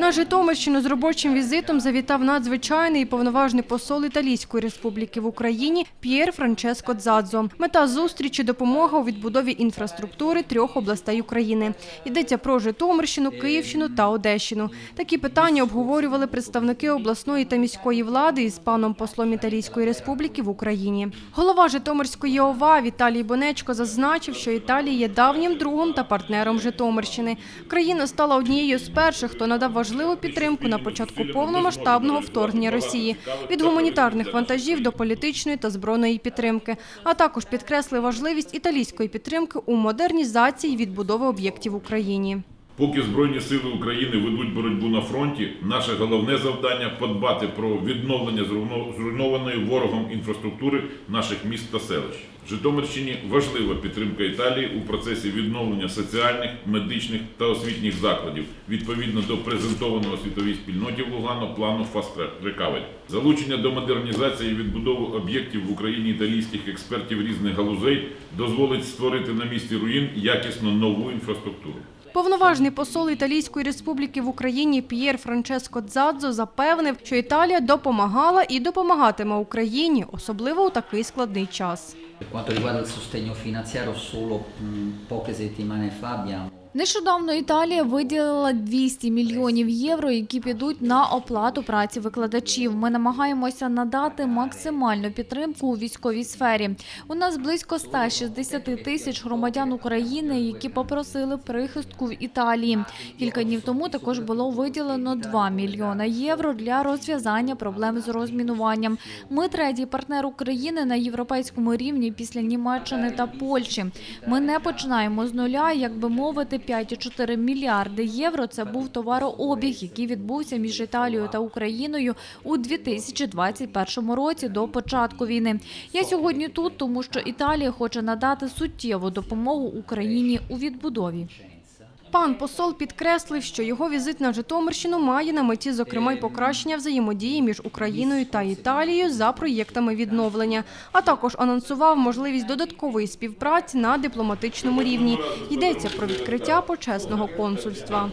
На Житомирщину з робочим візитом завітав надзвичайний і повноважний посол Італійської республіки в Україні П'єр Франческо Дзадзо. Мета зустрічі – допомога у відбудові інфраструктури трьох областей України. Йдеться про Житомирщину, Київщину та Одещину. Такі питання обговорювали представники обласної та міської влади із паном послом Італійської республіки в Україні. Голова Житомирської ОВА Віталій Бонечко зазначив, що Італія є давнім другом та партнером Житомирщини. Країна стала однією з перших, хто надав важливу підтримку на початку повномасштабного вторгнення Росії від гуманітарних вантажів до політичної та збройної підтримки, а також підкреслив важливість італійської підтримки у модернізації відбудови об'єктів в Україні. Поки Збройні сили України ведуть боротьбу на фронті, наше головне завдання подбати про відновлення зруйнованої ворогом інфраструктури наших міст та селищ. Житомирщині важлива підтримка Італії у процесі відновлення соціальних, медичних та освітніх закладів відповідно до презентованого світовій спільноті в Лугано плану Fast Recovery. Залучення до модернізації і відбудови об'єктів в Україні італійських експертів різних галузей дозволить створити на місці руїн якісно нову інфраструктуру. Повноважний посол Італійської республіки в Україні П'єр Франческо Дзадзо запевнив, що Італія допомагала і допомагатиме Україні, особливо у такий складний час. Нещодавно Італія виділила 200 мільйонів євро, які підуть на оплату праці викладачів. Ми намагаємося надати максимальну підтримку у військовій сфері. У нас близько 160 тисяч громадян України, які попросили прихистку в Італії. Кілька днів тому також було виділено 2 мільйона євро для розв'язання проблем з розмінуванням. Ми третій партнер України на європейському рівні після Німеччини та Польщі. Ми не починаємо з нуля, як би мовити, 5,4 мільярди євро. Це був товарообіг, який відбувся між Італією та Україною у 2021 році до початку війни. Я сьогодні тут, тому що Італія хоче надати суттєву допомогу Україні у відбудові. Пан посол підкреслив, що його візит на Житомирщину має на меті, зокрема, й покращення взаємодії між Україною та Італією за проєктами відновлення, а також анонсував можливість додаткової співпраці на дипломатичному рівні. Йдеться про відкриття почесного консульства.